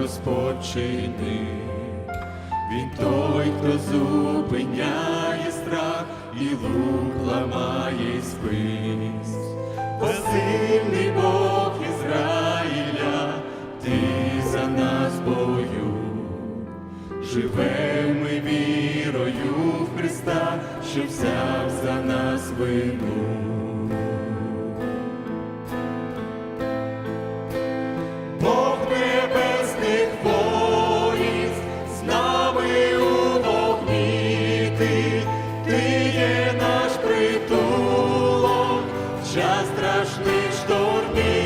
розпочини, він той, хто зупиняє страх і лук ламає спис, посильний Бог Ізраїля, ти за нас бою, живемо ми вірою в Христа, що взяв за нас вину. час страшних штормів.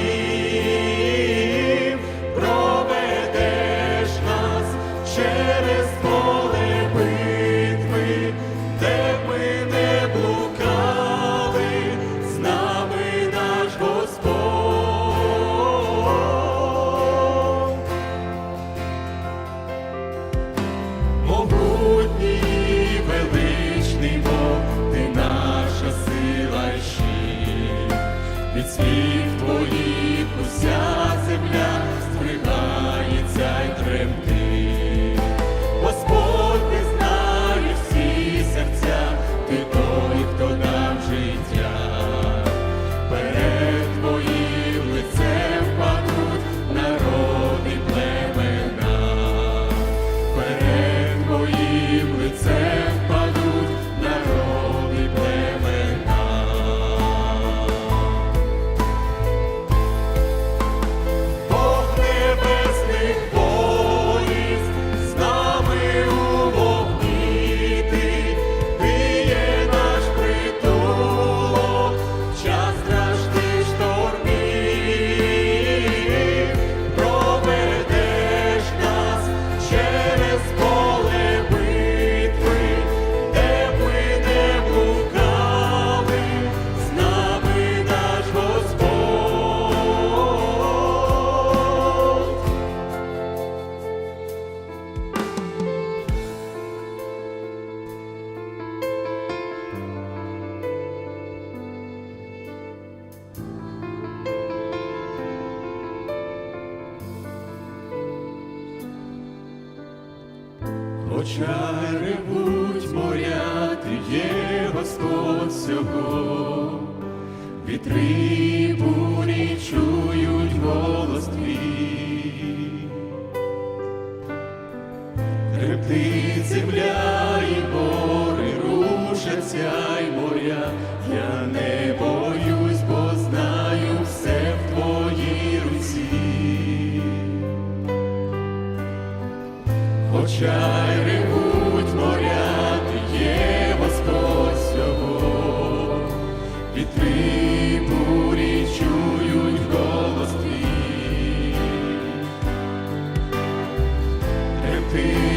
від слів твоїх. Очари будь моря, ти є Господь всього, вітри бурі чують голос твій. Репти земля і гори рушаться й моря, я не боюсь, бо знаю все в твоїй руці. Очай peace.